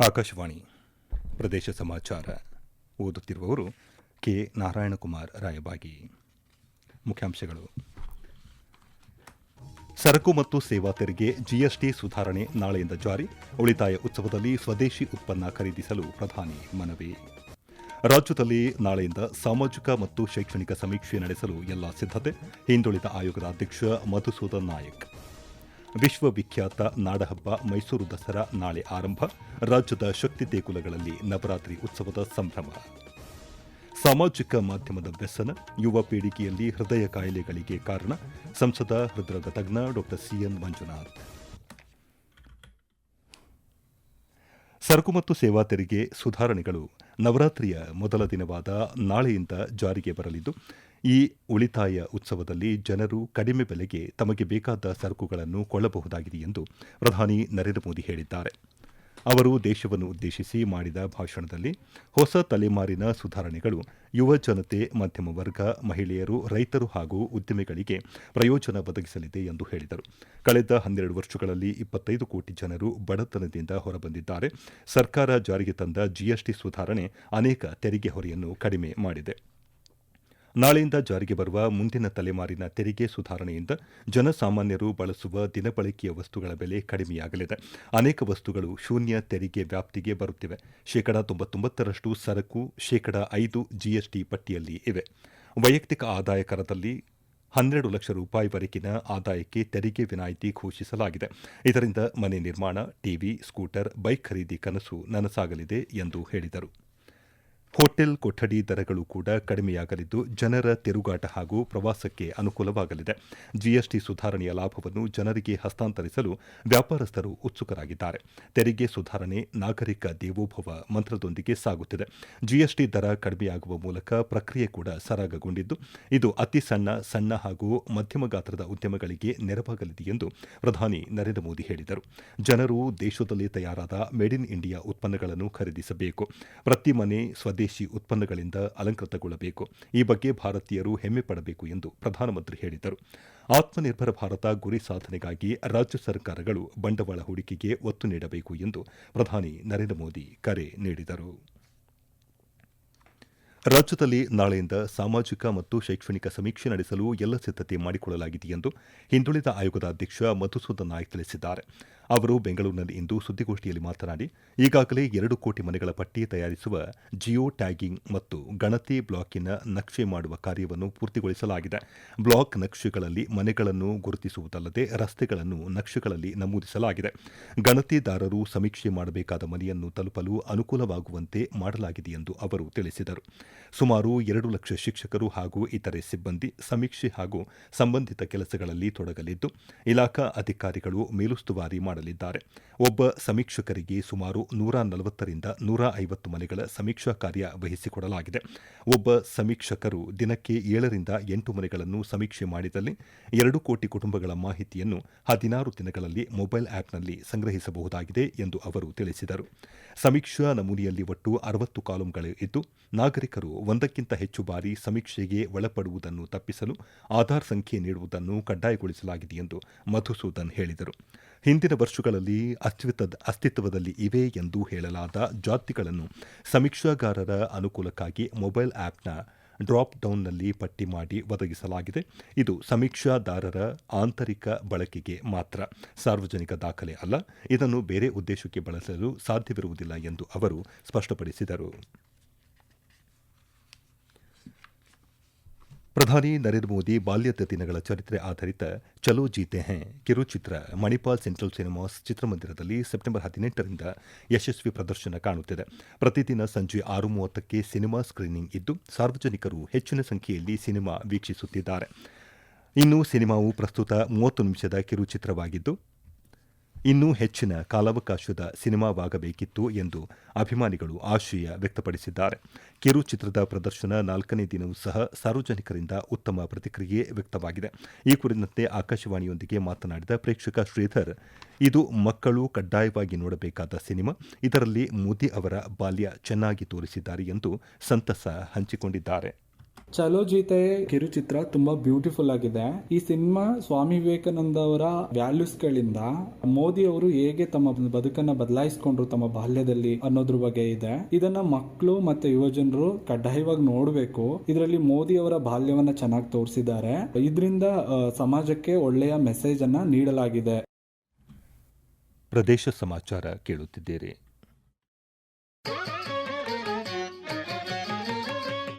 ಆಕಾಶವಾಣಿ ಪ್ರದೇಶ ಸಮಾಚಾರ ಓದುತ್ತಿರುವವರು ಕೆ ನಾರಾಯಣಕುಮಾರ್ ರಾಯಬಾಗಿ. ಮುಖ್ಯಾಂಶಗಳು. ಸರಕು ಮತ್ತು ಸೇವಾ ತೆರಿಗೆ, ಜಿಎಸ್ಟಿ ಸುಧಾರಣೆ ನಾಳೆಯಿಂದ ಜಾರಿ, ಉಳಿತಾಯ ಉತ್ಸವದಲ್ಲಿ ಸ್ವದೇಶಿ ಉತ್ಪನ್ನ ಖರೀದಿಸಲು ಪ್ರಧಾನಿ ಮನವಿ. ರಾಜ್ಯದಲ್ಲಿ ನಾಳೆಯಿಂದ ಸಾಮಾಜಿಕ ಮತ್ತು ಶೈಕ್ಷಣಿಕ ಸಮೀಕ್ಷೆ ನಡೆಸಲು ಎಲ್ಲ ಸಿದ್ಧತೆ, ಹಿಂದುಳಿದ ಆಯೋಗದ ಅಧ್ಯಕ್ಷ ಮಧುಸೂದನ್ ನಾಯಕ್. ವಿಶ್ವವಿಖ್ಯಾತ ನಾಡಹಬ್ಬ ಮೈಸೂರು ದಸರಾ ನಾಳೆ ಆರಂಭ, ರಾಜ್ಯದ ಶಕ್ತಿ ದೇಗುಲಗಳಲ್ಲಿ ನವರಾತ್ರಿ ಉತ್ಸವದ ಸಂಭ್ರಮ. ಸಾಮಾಜಿಕ ಮಾಧ್ಯಮದ ವ್ಯಸನ, ಯುವ ಪೀಳಿಗೆಯಲ್ಲಿ ಹೃದಯ ಕಾಯಿಲೆಗಳಿಗೆ ಕಾರಣ, ಸಂಸದ ಹೃದ್ರದ ತಜ್ಞ ಡಾ ಸಿಎನ್ ಮಂಜುನಾಥ್. ಸರಕು ಮತ್ತು ಸೇವಾ ತೆರಿಗೆ ಸುಧಾರಣೆಗಳು ನವರಾತ್ರಿಯ ಮೊದಲ ದಿನವಾದ ನಾಳೆಯಿಂದ ಜಾರಿಗೆ ಬರಲಿದ್ದು ಈ ಉಳಿತಾಯ ಉತ್ಸವದಲ್ಲಿ ಜನರು ಕಡಿಮೆ ಬೆಲೆಗೆ ತಮಗೆ ಬೇಕಾದ ಸರಕುಗಳನ್ನು ಕೊಳ್ಳಬಹುದಾಗಿದೆ ಎಂದು ಪ್ರಧಾನಿ ನರೇಂದ್ರ ಮೋದಿ ಹೇಳಿದ್ದಾರೆ. ಅವರು ದೇಶವನ್ನು ಉದ್ದೇಶಿಸಿ ಮಾಡಿದ ಭಾಷಣದಲ್ಲಿ ಹೊಸ ತಲೆಮಾರಿನ ಸುಧಾರಣೆಗಳು ಯುವ ಜನತೆ, ಮಧ್ಯಮ ವರ್ಗ, ಮಹಿಳೆಯರು, ರೈತರು ಹಾಗೂ ಉದ್ಯಮಿಗಳಿಗೆ ಪ್ರಯೋಜನ ಒದಗಿಸಲಿದೆ ಎಂದು ಹೇಳಿದರು. ಕಳೆದ ಹನ್ನೆರಡು ವರ್ಷಗಳಲ್ಲಿ ಇಪ್ಪತ್ತೈದು ಕೋಟಿ ಜನರು ಬಡತನದಿಂದ ಹೊರಬಂದಿದ್ದಾರೆ. ಸರ್ಕಾರ ಜಾರಿಗೆ ತಂದ ಜಿಎಸ್ಟಿ ಸುಧಾರಣೆ ಅನೇಕ ತೆರಿಗೆ ಹೊರೆಯನ್ನು ಕಡಿಮೆ ಮಾಡಿದೆ. ನಾಳೆಯಿಂದ ಜಾರಿಗೆ ಬರುವ ಮುಂದಿನ ತಲೆಮಾರಿನ ತೆರಿಗೆ ಸುಧಾರಣೆಯಿಂದ ಜನಸಾಮಾನ್ಯರು ಬಳಸುವ ದಿನಬಳಕೆಯ ವಸ್ತುಗಳ ಬೆಲೆ ಕಡಿಮೆಯಾಗಲಿದೆ. ಅನೇಕ ವಸ್ತುಗಳು ಶೂನ್ಯ ತೆರಿಗೆ ವ್ಯಾಪ್ತಿಗೆ ಬರುತ್ತಿವೆ. ಶೇಕಡಾ ತೊಂಬತ್ತೊಂಬತ್ತರಷ್ಟು ಸರಕು, ಶೇಕಡಾ ಐದು ಜಿಎಸ್ಟಿ ಪಟ್ಟಿಯಲ್ಲಿ ಇವೆ. ವೈಯಕ್ತಿಕ ಆದಾಯ ಕರದಲ್ಲಿ ಹನ್ನೆರಡು ಲಕ್ಷ ರೂಪಾಯಿವರೆಗಿನ ಆದಾಯಕ್ಕೆ ತೆರಿಗೆ ವಿನಾಯಿತಿ ಘೋಷಿಸಲಾಗಿದೆ. ಇದರಿಂದ ಮನೆ ನಿರ್ಮಾಣ, ಟಿವಿ, ಸ್ಕೂಟರ್, ಬೈಕ್ ಖರೀದಿ ಕನಸು ನನಸಾಗಲಿದೆ ಎಂದು ಹೇಳಿದರು. ಹೋಟೆಲ್ ಕೊಠಡಿ ದರಗಳು ಕೂಡ ಕಡಿಮೆಯಾಗಲಿದ್ದು ಜನರ ತಿರುಗಾಟ ಹಾಗೂ ಪ್ರವಾಸಕ್ಕೆ ಅನುಕೂಲವಾಗಲಿದೆ. ಜಿಎಸ್ಟಿ ಸುಧಾರಣೆಯ ಲಾಭವನ್ನು ಜನರಿಗೆ ಹಸ್ತಾಂತರಿಸಲು ವ್ಯಾಪಾರಸ್ಥರು ಉತ್ಸುಕರಾಗಿದ್ದಾರೆ. ತೆರಿಗೆ ಸುಧಾರಣೆ, ನಾಗರಿಕ ದೇವೋಭವ ಮಂತ್ರದೊಂದಿಗೆ ಸಾಗುತ್ತಿದೆ. ಜಿಎಸ್ಟಿ ದರ ಕಡಿಮೆಯಾಗುವ ಮೂಲಕ ಪ್ರಕ್ರಿಯೆ ಕೂಡ ಸರಾಗಗೊಂಡಿದ್ದು, ಇದು ಅತಿ ಸಣ್ಣ ಸಣ್ಣ ಹಾಗೂ ಮಧ್ಯಮ ಗಾತ್ರದ ಉದ್ಯಮಗಳಿಗೆ ನೆರವಾಗಲಿದೆ ಎಂದು ಪ್ರಧಾನಿ ನರೇಂದ್ರ ಮೋದಿ ಹೇಳಿದರು. ಜನರು ದೇಶದಲ್ಲಿ ತಯಾರಾದ ಮೇಡ್ ಇನ್ ಇಂಡಿಯಾ ಉತ್ಪನ್ನಗಳನ್ನು ಖರೀದಿಸಬೇಕು. ಪ್ರತಿ ಮನೆ ಸ್ವದೇಶಿ ಉತ್ಪನ್ನಗಳಿಂದ ಅಲಂಕೃತಗೊಳ್ಳಬೇಕು. ಈ ಬಗ್ಗೆ ಭಾರತೀಯರು ಹೆಮ್ಮೆ ಪಡಬೇಕು ಎಂದು ಪ್ರಧಾನಮಂತ್ರಿ ಹೇಳಿದರು. ಆತ್ಮನಿರ್ಭರ ಭಾರತ ಗುರಿ ಸಾಧನೆಗಾಗಿ ರಾಜ್ಯ ಸರ್ಕಾರಗಳು ಬಂಡವಾಳ ಹೂಡಿಕೆಗೆ ಒತ್ತು ನೀಡಬೇಕು ಎಂದು ಪ್ರಧಾನಿ ನರೇಂದ್ರ ಮೋದಿ ಕರೆ ನೀಡಿದರು. ರಾಜ್ಯದಲ್ಲಿ ನಾಳೆಯಿಂದ ಸಾಮಾಜಿಕ ಮತ್ತು ಶೈಕ್ಷಣಿಕ ಸಮೀಕ್ಷೆ ನಡೆಸಲು ಎಲ್ಲ ಸಿದ್ಧತೆ ಮಾಡಿಕೊಳ್ಳಲಾಗಿದೆ ಎಂದು ಹಿಂದುಳಿದ ಆಯೋಗದ ಅಧ್ಯಕ್ಷ ಮಧುಸೂದನ್ ನಾಯಕ್ ತಿಳಿಸಿದ್ದಾರೆ. ಅವರು ಬೆಂಗಳೂರಿನಲ್ಲಿಂದು ಸುದ್ದಿಗೋಷ್ಠಿಯಲ್ಲಿ ಮಾತನಾಡಿ, ಈಗಾಗಲೇ ಎರಡು ಕೋಟಿ ಮನೆಗಳ ಪಟ್ಟಿ ತಯಾರಿಸುವ ಜಿಯೋ ಟ್ಯಾಗಿಂಗ್ ಮತ್ತು ಗಣತಿ ಬ್ಲಾಕಿನ ನಕ್ಷೆ ಮಾಡುವ ಕಾರ್ಯವನ್ನು ಪೂರ್ತಿಗೊಳಿಸಲಾಗಿದೆ. ಬ್ಲಾಕ್ ನಕ್ಷೆಗಳಲ್ಲಿ ಮನೆಗಳನ್ನು ಗುರುತಿಸುವುದಲ್ಲದೆ ರಸ್ತೆಗಳನ್ನು ನಕ್ಷೆಗಳಲ್ಲಿ ನಮೂದಿಸಲಾಗಿದೆ. ಗಣತಿದಾರರು ಸಮೀಕ್ಷೆ ಮಾಡಬೇಕಾದ ಮನೆಯನ್ನು ತಲುಪಲು ಅನುಕೂಲವಾಗುವಂತೆ ಮಾಡಲಾಗಿದೆ ಎಂದು ಅವರು ತಿಳಿಸಿದರು. ಸುಮಾರು ಎರಡು ಲಕ್ಷ ಶಿಕ್ಷಕರು ಹಾಗೂ ಇತರೆ ಸಿಬ್ಬಂದಿ ಸಮೀಕ್ಷೆ ಹಾಗೂ ಸಂಬಂಧಿತ ಕೆಲಸಗಳಲ್ಲಿ ತೊಡಗಲಿದ್ದು, ಇಲಾಖಾ ಅಧಿಕಾರಿಗಳು ಮೇಲುಸ್ತುವಾರಿ ಮಾಡಲಿದ್ದಾರೆ. ಒಬ್ಬ ಸಮೀಕ್ಷಕರಿಗೆ ಸುಮಾರು ನೂರ ನಲವತ್ತರಿಂದ ನೂರ ಐವತ್ತು ಮನೆಗಳ ಸಮೀಕ್ಷಾ ಕಾರ್ಯ ವಹಿಸಿಕೊಡಲಾಗಿದೆ. ಒಬ್ಬ ಸಮೀಕ್ಷಕರು ದಿನಕ್ಕೆ ಏಳರಿಂದ ಎಂಟು ಮನೆಗಳನ್ನು ಸಮೀಕ್ಷೆ ಮಾಡಿದಲ್ಲಿ ಎರಡು ಕೋಟಿ ಕುಟುಂಬಗಳ ಮಾಹಿತಿಯನ್ನು ಹದಿನಾರು ದಿನಗಳಲ್ಲಿ ಮೊಬೈಲ್ ಆ್ಯಪ್ನಲ್ಲಿ ಸಂಗ್ರಹಿಸಬಹುದಾಗಿದೆ ಎಂದು ಅವರು ತಿಳಿಸಿದರು. ಸಮೀಕ್ಷಾ ನಮೂನೆಯಲ್ಲಿ ಒಟ್ಟು ಅರವತ್ತು ಕಾಲಂಗಳು ಇದ್ದು ನಾಗರಿಕರು ಒಂದಕ್ಕಿಂತ ಹೆಚ್ಚು ಬಾರಿ ಸಮೀಕ್ಷೆಗೆ ಒಳಪಡುವುದನ್ನು ತಪ್ಪಿಸಲು ಆಧಾರ್ ಸಂಖ್ಯೆ ನೀಡುವುದನ್ನು ಕಡ್ಡಾಯಗೊಳಿಸಲಾಗಿದೆ ಎಂದು ಮಧುಸೂದನ್ ಹೇಳಿದರು. ಹಿಂದಿನ ವರ್ಷಗಳಲ್ಲಿ ಅಸ್ತಿತ್ವದ ಅಸ್ತಿತ್ವದಲ್ಲಿ ಇವೆ ಎಂದು ಹೇಳಲಾದ ಜಾತಿಗಳನ್ನು ಸಮೀಕ್ಷಾಗಾರರ ಅನುಕೂಲಕ್ಕಾಗಿ ಮೊಬೈಲ್ ಆ್ಯಪ್ನ ಡ್ರಾಪ್ ಡೌನ್ನಲ್ಲಿ ಪಟ್ಟಿ ಮಾಡಿ ಒದಗಿಸಲಾಗಿದೆ. ಇದು ಸಮೀಕ್ಷಾದಾರರ ಆಂತರಿಕ ಬಳಕೆಗೆ ಮಾತ್ರ ಸಾರ್ವಜನಿಕ ದಾಖಲೆ ಅಲ್ಲ, ಇದನ್ನು ಬೇರೆ ಉದ್ದೇಶಕ್ಕೆ ಬಳಸಲು ಸಾಧ್ಯವಿರುವುದಿಲ್ಲ ಎಂದು ಅವರು ಸ್ಪಷ್ಟಪಡಿಸಿದರು. ಪ್ರಧಾನಿ ನರೇಂದ್ರ ಮೋದಿ ಬಾಲ್ಯದ ದಿನಗಳ ಚರಿತ್ರೆ ಆಧಾರಿತ ಚಲೋ ಜೀತೆ ಹ್ಯಾ ಕಿರುಚಿತ್ರ, ಮಣಿಪಾಲ್ ಸೆಂಟ್ರಲ್ ಸಿನಿಮಾಸ್ ಚಿತ್ರಮಂದಿರದಲ್ಲಿ ಸೆಪ್ಟೆಂಬರ್ ಹದಿನೆಂಟರಿಂದ ಯಶಸ್ವಿ ಪ್ರದರ್ಶನ ಕಾಣುತ್ತಿದೆ. ಪ್ರತಿದಿನ ಸಂಜೆ ಆರು ಮೂವತ್ತಕ್ಕೆ ಸಿನಿಮಾ ಸ್ಕ್ರೀನಿಂಗ್ ಇದ್ದು, ಸಾರ್ವಜನಿಕರು ಹೆಚ್ಚಿನ ಸಂಖ್ಯೆಯಲ್ಲಿ ಸಿನಿಮಾ ವೀಕ್ಷಿಸುತ್ತಿದ್ದಾರೆ. ಇನ್ನು ಸಿನಿಮಾವು ಪ್ರಸ್ತುತ ಮೂವತ್ತು ನಿಮಿಷದ ಕಿರುಚಿತ್ರವಾಗಿದ್ದು ಇನ್ನೂ ಹೆಚ್ಚಿನ ಕಾಲಾವಕಾಶದ ಸಿನಿಮಾವಾಗಬೇಕಿತ್ತು ಎಂದು ಅಭಿಮಾನಿಗಳು ಆಶಯ ವ್ಯಕ್ತಪಡಿಸಿದ್ದಾರೆ. ಕಿರುಚಿತ್ರದ ಪ್ರದರ್ಶನ ನಾಲ್ಕನೇ ದಿನವೂ ಸಹ ಸಾರ್ವಜನಿಕರಿಂದ ಉತ್ತಮ ಪ್ರತಿಕ್ರಿಯೆ ವ್ಯಕ್ತವಾಗಿದೆ. ಈ ಕುರಿತಂತೆ ಆಕಾಶವಾಣಿಯೊಂದಿಗೆ ಮಾತನಾಡಿದ ಪ್ರೇಕ್ಷಕ ಶ್ರೀಧರ್, ಇದು ಮಕ್ಕಳು ಕಡ್ಡಾಯವಾಗಿ ನೋಡಬೇಕಾದ ಸಿನಿಮಾ. ಇದರಲ್ಲಿ ಮೋದಿ ಅವರ ಬಾಲ್ಯ ಚೆನ್ನಾಗಿ ತೋರಿಸಿದ್ದಾರೆ ಎಂದು ಸಂತಸ ಹಂಚಿಕೊಂಡಿದ್ದಾರೆ. ಚಲೋ ಜೀತೆ, ಕಿರುಚಿತ್ರ ತುಂಬಾ ಬ್ಯೂಟಿಫುಲ್ ಆಗಿದೆ. ಈ ಸಿನಿಮಾ ಸ್ವಾಮಿ ವಿವೇಕಾನಂದ ಅವರ ವ್ಯಾಲ್ಯೂಸ್ ಗಳಿಂದ ಮೋದಿ ಅವರು ಹೇಗೆ ತಮ್ಮ ಬದುಕನ್ನ ಬದಲಾಯಿಸಿಕೊಂಡ್ರು ತಮ್ಮ ಬಾಲ್ಯದಲ್ಲಿ ಅನ್ನೋದ್ರ ಬಗ್ಗೆ ಇದೆ. ಇದನ್ನ ಮಕ್ಕಳು ಮತ್ತೆ ಯುವಜನರು ಕಡ್ಡಾಯವಾಗಿ ನೋಡಬೇಕು. ಇದರಲ್ಲಿ ಮೋದಿ ಅವರ ಬಾಲ್ಯವನ್ನ ಚೆನ್ನಾಗಿ ತೋರಿಸಿದ್ದಾರೆ. ಇದರಿಂದ ಸಮಾಜಕ್ಕೆ ಒಳ್ಳೆಯ ಮೆಸೇಜ್ ಅನ್ನ ನೀಡಲಾಗಿದೆ. ಪ್ರದೇಶ ಸಮಾಚಾರ ಕೇಳುತ್ತಿದ್ದೀರಿ.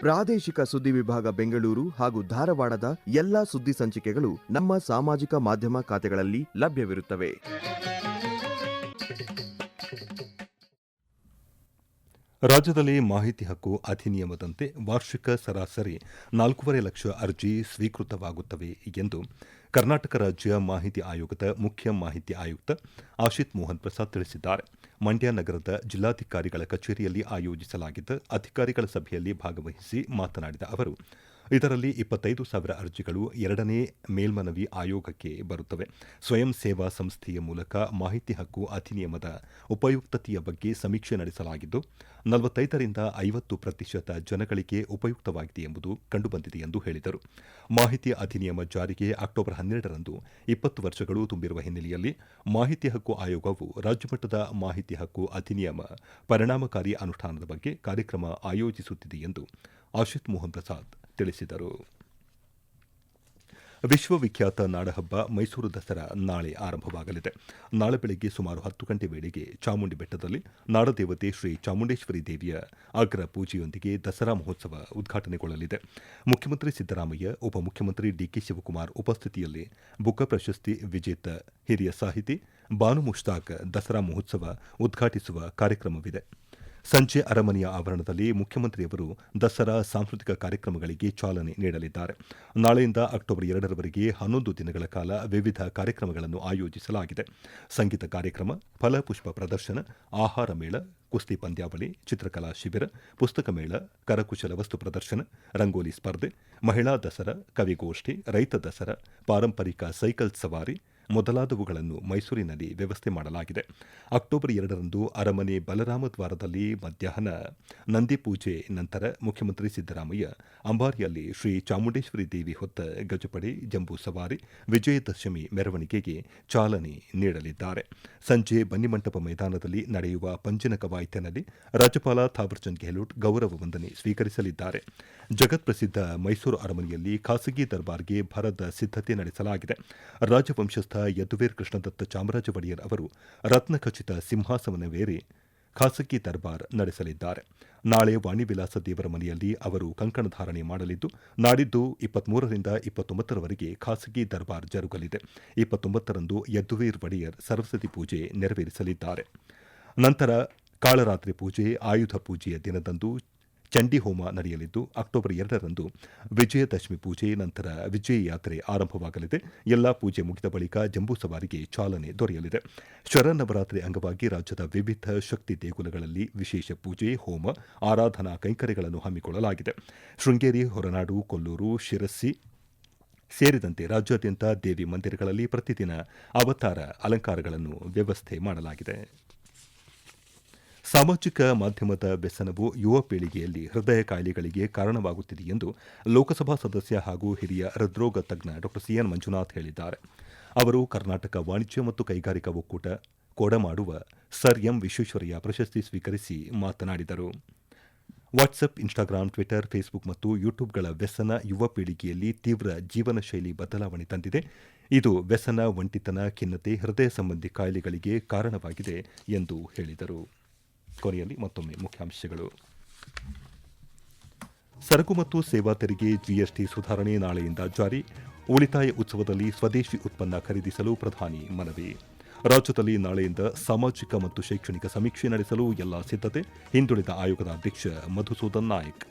ಪ್ರಾದೇಶಿಕ ಸುದ್ದಿ ವಿಭಾಗ ಬೆಂಗಳೂರು ಹಾಗೂ ಧಾರವಾಡದ ಎಲ್ಲಾ ಸುದ್ದಿ ಸಂಚಿಕೆಗಳು ನಮ್ಮ ಸಾಮಾಜಿಕ ಮಾಧ್ಯಮ ಖಾತೆಗಳಲ್ಲಿ ಲಭ್ಯವಿರುತ್ತವೆ. ರಾಜ್ಯದಲ್ಲಿ ಮಾಹಿತಿ ಹಕ್ಕು ಅಧಿನಿಯಮದಂತೆ ವಾರ್ಷಿಕ ಸರಾಸರಿ ನಾಲ್ಕೂವರೆ ಲಕ್ಷ ಅರ್ಜಿ ಸ್ವೀಕೃತವಾಗುತ್ತವೆ ಎಂದು ಕರ್ನಾಟಕ ರಾಜ್ಯ ಮಾಹಿತಿ ಆಯೋಗದ ಮುಖ್ಯ ಮಾಹಿತಿ ಆಯುಕ್ತ ಆಶಿತ್ ಮೋಹನ್ ಪ್ರಸಾದ್ ತಿಳಿಸಿದ್ದಾರೆ. ಮಂಡ್ಯ ನಗರದ ಜಿಲ್ಲಾಧಿಕಾರಿಗಳ ಕಚೇರಿಯಲ್ಲಿ ಆಯೋಜಿಸಲಾಗಿದ್ದ ಅಧಿಕಾರಿಗಳ ಸಭೆಯಲ್ಲಿ ಭಾಗವಹಿಸಿ ಮಾತನಾಡಿದ ಅವರು ಇದರಲ್ಲಿ ಇಪ್ಪತ್ತೈದು ಸಾವಿರ ಅರ್ಜಿಗಳು ಎರಡನೇ ಮೇಲ್ಮನವಿ ಆಯೋಗಕ್ಕೆ ಬರುತ್ತವೆ. ಸ್ವಯಂ ಸೇವಾ ಸಂಸ್ಥೆಯ ಮೂಲಕ ಮಾಹಿತಿ ಹಕ್ಕು ಅಧಿನಿಯಮದ ಉಪಯುಕ್ತತೆಯ ಬಗ್ಗೆ ಸಮೀಕ್ಷೆ ನಡೆಸಲಾಗಿದ್ದು, ನಲವತ್ತೈದರಿಂದ ಐವತ್ತು ಪ್ರತಿಶತ ಜನಗಳಿಗೆ ಉಪಯುಕ್ತವಾಗಿದೆ ಎಂಬುದು ಕಂಡುಬಂದಿದೆ ಎಂದು ಹೇಳಿದರು. ಮಾಹಿತಿ ಅಧಿನಿಯಮ ಜಾರಿಗೆ ಅಕ್ಟೋಬರ್ ಹನ್ನೆರಡರಂದು ಇಪ್ಪತ್ತು ವರ್ಷಗಳು ತುಂಬಿರುವ ಹಿನ್ನೆಲೆಯಲ್ಲಿ ಮಾಹಿತಿ ಹಕ್ಕು ಆಯೋಗವು ರಾಜ್ಯಮಟ್ಟದ ಮಾಹಿತಿ ಹಕ್ಕು ಅಧಿನಿಯಮ ಪರಿಣಾಮಕಾರಿ ಅನುಷ್ಠಾನದ ಬಗ್ಗೆ ಕಾರ್ಯಕ್ರಮ ಆಯೋಜಿಸುತ್ತಿದೆ ಎಂದು ಆಶಿತ್ ಮೋಹನ್ ಪ್ರಸಾದ್ ತಿಳಿಸಿದರು. ವಿಶ್ವವಿಖ್ಯಾತ ನಾಡಹಬ್ಬ ಮೈಸೂರು ದಸರಾ ನಾಳೆ ಆರಂಭವಾಗಲಿದೆ. ನಾಳೆ ಬೆಳಗ್ಗೆ ಸುಮಾರು ಹತ್ತು ಗಂಟೆ ವೇಳೆಗೆ ಚಾಮುಂಡಿ ಬೆಟ್ಟದಲ್ಲಿ ನಾಡದೇವತೆ ಶ್ರೀ ಚಾಮುಂಡೇಶ್ವರಿ ದೇವಿಯ ಅಗ್ರ ಪೂಜೆಯೊಂದಿಗೆ ದಸರಾ ಮಹೋತ್ಸವ ಉದ್ಘಾಟನೆಗೊಳ್ಳಲಿದೆ. ಮುಖ್ಯಮಂತ್ರಿ ಸಿದ್ದರಾಮಯ್ಯ, ಉಪಮುಖ್ಯಮಂತ್ರಿ ಡಿಕೆ ಶಿವಕುಮಾರ್ ಉಪಸ್ಥಿತಿಯಲ್ಲಿ ಬುಕ್ಕ ಪ್ರಶಸ್ತಿ, ವಿಜೇತ, ಹಿರಿಯ ಸಾಹಿತಿ ಬಾನು ಮುಷ್ತಾಕ್ ದಸರಾ ಮಹೋತ್ಸವ ಉದ್ಘಾಟಿಸುವ ಕಾರ್ಯಕ್ರಮವಿದೆ. ಸಂಜೆ ಅರಮನೆಯ ಆವರಣದಲ್ಲಿ ಮುಖ್ಯಮಂತ್ರಿಯವರು ದಸರಾ ಸಾಂಸ್ಕೃತಿಕ ಕಾರ್ಯಕ್ರಮಗಳಿಗೆ ಚಾಲನೆ ನೀಡಲಿದ್ದಾರೆ. ನಾಳೆಯಿಂದ ಅಕ್ಟೋಬರ್ ಎರಡರವರೆಗೆ ಹನ್ನೊಂದು ದಿನಗಳ ಕಾಲ ವಿವಿಧ ಕಾರ್ಯಕ್ರಮಗಳನ್ನು ಆಯೋಜಿಸಲಾಗಿದೆ. ಸಂಗೀತ ಕಾರ್ಯಕ್ರಮ, ಫಲಪುಷ್ಪ ಪ್ರದರ್ಶನ, ಆಹಾರ ಮೇಳ, ಕುಸ್ತಿ ಪಂದ್ಯಾವಳಿ, ಚಿತ್ರಕಲಾ ಶಿಬಿರ, ಪುಸ್ತಕ ಮೇಳ, ಕರಕುಶಲ ವಸ್ತು ಪ್ರದರ್ಶನ, ರಂಗೋಲಿ ಸ್ಪರ್ಧೆ, ಮಹಿಳಾ ದಸರಾ, ಕವಿಗೋಷ್ಠಿ, ರೈತ ದಸರಾ, ಪಾರಂಪರಿಕ ಸೈಕಲ್ ಸವಾರಿ ಮೊದಲಾದವುಗಳನ್ನು ಮೈಸೂರಿನಲ್ಲಿ ವ್ಯವಸ್ಥೆ ಮಾಡಲಾಗಿದೆ. ಅಕ್ಟೋಬರ್ ಎರಡರಂದು ಅರಮನೆ ಬಲರಾಮ ದ್ವಾರದಲ್ಲಿ ಮಧ್ಯಾಹ್ನ ನಂದಿ ಪೂಜೆ ನಂತರ ಮುಖ್ಯಮಂತ್ರಿ ಸಿದ್ದರಾಮಯ್ಯ ಅಂಬಾರಿಯಲ್ಲಿ ಶ್ರೀ ಚಾಮುಂಡೇಶ್ವರಿ ದೇವಿ ಹೊತ್ತ ಗಜಪಡೆ, ಜಂಬೂ ಸವಾರಿ, ವಿಜಯದಶಮಿ ಮೆರವಣಿಗೆಗೆ ಚಾಲನೆ ನೀಡಲಿದ್ದಾರೆ. ಸಂಜೆ ಬನ್ನಿಮಂಟಪ ಮೈದಾನದಲ್ಲಿ ನಡೆಯುವ ಪಂಜಿನ ಕವಾಯತಿನಲ್ಲಿ ರಾಜ್ಯಪಾಲ ಥಾವರ್ಚಂದ್ ಗೆಹ್ಲೋಟ್ ಗೌರವ ವಂದನೆ ಸ್ವೀಕರಿಸಲಿದ್ದಾರೆ. ಜಗತ್ಪ್ರಸಿದ್ಧ ಮೈಸೂರು ಅರಮನೆಯಲ್ಲಿ ಖಾಸಗಿ ದರ್ಬಾರ್ಗೆ ಭರದ ಸಿದ್ಧತೆ ನಡೆಸಲಾಗಿದೆ. ರಾಜವಂಶಸ್ಥ ಯದುವೀರ್ ಕೃಷ್ಣದತ್ತ ಚಾಮರಾಜ ಒಡೆಯರ್ ಅವರು ರತ್ನಖಚಿತ ಸಿಂಹಾಸನವೇರಿ ಖಾಸಗಿ ದರ್ಬಾರ್ ನಡೆಸಲಿದ್ದಾರೆ. ನಾಳೆ ವಾಣಿವಿಲಾಸ ದೇವರ ಮನೆಯಲ್ಲಿ ಅವರು ಕಂಕಣ ಧಾರಣೆ ಮಾಡಲಿದ್ದು, ನಾಡಿದ್ದು ಇಪ್ಪತ್ಮೂರರಿಂದ ಇಪ್ಪತ್ತೊಂಬತ್ತರವರೆಗೆ ಖಾಸಗಿ ದರ್ಬಾರ್ ಜರುಗಲಿದೆ. ಇಪ್ಪತ್ತೊಂಬತ್ತರಂದು ಯದುವೀರ್ ಒಡೆಯರ್ ಸರಸ್ವತಿ ಪೂಜೆ ನೆರವೇರಿಸಲಿದ್ದಾರೆ. ನಂತರ ಕಾಳರಾತ್ರಿ ಪೂಜೆ, ಆಯುಧ ಪೂಜೆಯ ದಿನದಂದು ಚಂಡಿ ಹೋಮ ನಡೆಯಲಿದ್ದು, ಅಕ್ಟೋಬರ್ ಎರಡರಂದು ವಿಜಯದಶಮಿ ಪೂಜೆ ನಂತರ ವಿಜಯ ಯಾತ್ರೆ ಆರಂಭವಾಗಲಿದೆ. ಎಲ್ಲಾ ಪೂಜೆ ಮುಗಿದ ಬಳಿಕ ಜಂಬೂ ಸವಾರಿಗೆ ಚಾಲನೆ ದೊರೆಯಲಿದೆ. ಶರನ್ನವರಾತ್ರಿ ಅಂಗವಾಗಿ ರಾಜ್ಯದ ವಿವಿಧ ಶಕ್ತಿ ದೇಗುಲಗಳಲ್ಲಿ ವಿಶೇಷ ಪೂಜೆ, ಹೋಮ, ಆರಾಧನಾ ಕೈಂಕರ್ಯಗಳನ್ನು ಹಮ್ಮಿಕೊಳ್ಳಲಾಗಿದೆ. ಶೃಂಗೇರಿ, ಹೊರನಾಡು, ಕೊಲ್ಲೂರು, ಶಿರಸಿ ಸೇರಿದಂತೆ ರಾಜ್ಯಾದ್ಯಂತ ದೇವಿ ಮಂದಿರಗಳಲ್ಲಿ ಪ್ರತಿದಿನ ಅವತಾರ ಅಲಂಕಾರಗಳನ್ನು ವ್ಯವಸ್ಥೆ ಮಾಡಲಾಗಿದೆ. ಸಾಮಾಜಿಕ ಮಾಧ್ಯಮದ ವ್ಯಸನವು ಯುವ ಪೀಳಿಗೆಯಲ್ಲಿ ಹೃದಯ ಕಾಯಿಲೆಗಳಿಗೆ ಕಾರಣವಾಗುತ್ತಿದೆ ಎಂದು ಲೋಕಸಭಾ ಸದಸ್ಯ ಹಾಗೂ ಹಿರಿಯ ಹೃದ್ರೋಗ ತಜ್ಞ ಡಾ ಸಿಎನ್ ಮಂಜುನಾಥ್ ಹೇಳಿದ್ದಾರೆ. ಅವರು ಕರ್ನಾಟಕ ವಾಣಿಜ್ಯ ಮತ್ತು ಕೈಗಾರಿಕಾ ಒಕ್ಕೂಟ ಕೊಡಮಾಡುವ ಸರ್ ಎಂ ವಿಶ್ವೇಶ್ವರಯ್ಯ ಪ್ರಶಸ್ತಿ ಸ್ವೀಕರಿಸಿ ಮಾತನಾಡಿದರು. ವಾಟ್ಸಪ್ ಇನ್ಸ್ಟಾಗ್ರಾಂ ಟ್ವಿಟರ್, ಫೇಸ್ಬುಕ್ ಮತ್ತು ಯೂಟ್ಯೂಬ್ಗಳ ವ್ಯಸನ ಯುವ ಪೀಳಿಗೆಯಲ್ಲಿ ತೀವ್ರ ಜೀವನ ಶೈಲಿ ಬದಲಾವಣೆ ತಂದಿದೆ. ಇದು ವ್ಯಸನ, ಒಂಟಿತನ, ಖಿನ್ನತೆ, ಹೃದಯ ಸಂಬಂಧಿ ಕಾಯಿಲೆಗಳಿಗೆ ಕಾರಣವಾಗಿದೆ ಎಂದು ಹೇಳಿದರು. ಕೊನೆಯಲ್ಲಿ ಮತ್ತೊಮ್ಮೆ ಮುಖ್ಯಾಂಶಗಳು. ಸರಕು ಮತ್ತು ಸೇವಾ ತೆರಿಗೆ ಜಿಎಸ್ಟಿ ಸುಧಾರಣೆ ನಾಳೆಯಿಂದ ಜಾರಿ. ಉಳಿತಾಯ ಉತ್ಸವದಲ್ಲಿ ಸ್ವದೇಶಿ ಉತ್ಪನ್ನ ಖರೀದಿಸಲು ಪ್ರಧಾನಿ ಮನವಿ. ರಾಜ್ಯದಲ್ಲಿ ನಾಳೆಯಿಂದ ಸಾಮಾಜಿಕ ಮತ್ತು ಶೈಕ್ಷಣಿಕ ಸಮೀಕ್ಷೆ ನಡೆಸಲು ಎಲ್ಲ ಸಿದ್ಧತೆ, ಹಿಂದುಳಿದ ಆಯೋಗದ ಅಧ್ಯಕ್ಷ ಮಧುಸೂದನ್ ನಾಯಕ್.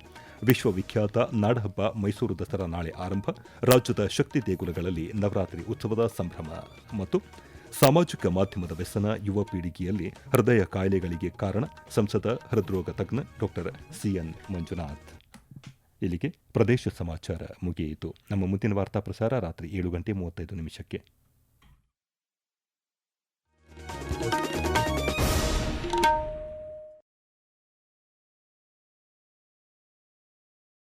ವಿಶ್ವವಿಖ್ಯಾತ ನಾಡಹಬ್ಬ ಮೈಸೂರು ದಸರಾ ನಾಳೆ ಆರಂಭ, ರಾಜ್ಯದ ಶಕ್ತಿ ದೇಗುಲಗಳಲ್ಲಿ ನವರಾತ್ರಿ ಉತ್ಸವದ ಸಂಭ್ರಮ. ಮತ್ತು ಸಾಮಾಜಿಕ ಮಾಧ್ಯಮದ ವ್ಯಸನ ಯುವ ಪೀಳಿಗೆಯಲ್ಲಿ ಹೃದಯ ಕಾಯಿಲೆಗಳಿಗೆ ಕಾರಣ ಸಂಸದ ಹೃದ್ರೋಗ ತಜ್ಞ ಡಾಕ್ಟರ್ ಸಿಎನ್ ಮಂಜುನಾಥ್. ಇಲ್ಲಿಗೆ ಪ್ರದೇಶ ಸಮಾಚಾರ ಮುಗಿಯಿತು. ನಮ್ಮ ಮುಂದಿನ ವಾರ್ತಾ ಪ್ರಸಾರ ರಾತ್ರಿ ಏಳು ಗಂಟೆ ಮೂವತ್ತೈದು ನಿಮಿಷಕ್ಕೆ.